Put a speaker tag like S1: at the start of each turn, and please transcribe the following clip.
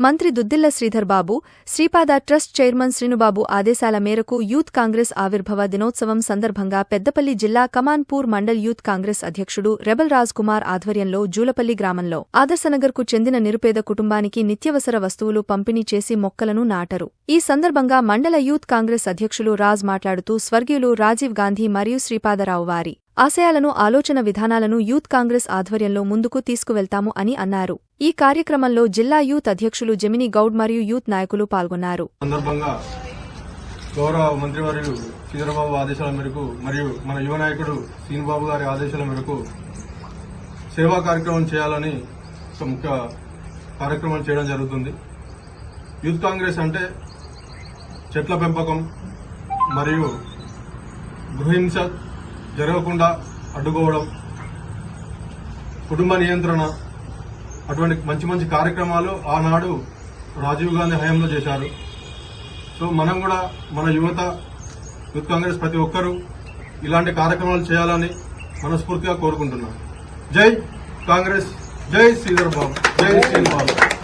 S1: మంత్రి Duddilla Sridhar Babu Sripada trust chairman Srinubabu ఆదేశాల మేరకు యూత్ కాంగ్రెస్ ఆవిర్భవ దినోత్సవం సందర్భంగా పెద్దపల్లి జిల్లా కమాన్పూర్ మండల్ యూత్ కాంగ్రెస్ అధ్యక్షుడు రెబల్ రాజ్ కుమార్ ఆధ్వర్యంలో జూలపల్లి గ్రామంలో ఆదర్శనగర్కు చెందిన నిరుపేద కుటుంబానికి నిత్యవసర వస్తువులు పంపిణీ చేసి మొక్కలను నాటరు. ఈ సందర్భంగా మండల యూత్ కాంగ్రెస్ అధ్యక్షులు రాజ్ మాట్లాడుతూ స్వర్గీయులు రాజీవ్ గాంధీ మరియు శ్రీపాదరావు వారి ఆశయాలను ఆలోచన విధానాలను యూత్ కాంగ్రెస్ ఆధ్వర్యంలో ముందుకు తీసుకువెళ్తాము అని అన్నారు. ఈ కార్యక్రమంలో జిల్లా యూత్ అధ్యక్షులు జమిని గౌడ్ మరియు యూత్ నాయకులు పాల్గొన్నారు.
S2: గౌరవ మంత్రివర్యులు చంద్రబాబు ఆదేశాల మేరకు మరియు మన యువ నాయకుడు శ్రీనుబాబు గారి ఆదేశాల మేరకు సేవా కార్యక్రమం చేయాలని ఒక ముఖ్య కార్యక్రమం చేయడం జరుగుతుంది. యూత్ కాంగ్రెస్ అంటే చెట్ల పెంపకం మరియు గృహింస జరగకుండా అడ్డుకోవడం కుటుంబ నియంత్రణ అటువంటి మంచి మంచి కార్యక్రమాలు ఆనాడు రాజీవ్ గాంధీ హయాంలో చేశారు. సో మనం కూడా మన యువత యూత్ కాంగ్రెస్ ప్రతి ఒక్కరూ ఇలాంటి కార్యక్రమాలు చేయాలని మనస్ఫూర్తిగా కోరుకుంటున్నాం. జై కాంగ్రెస్ జై శ్రీధర్ బాబు జై శ్రీధర్ బాబు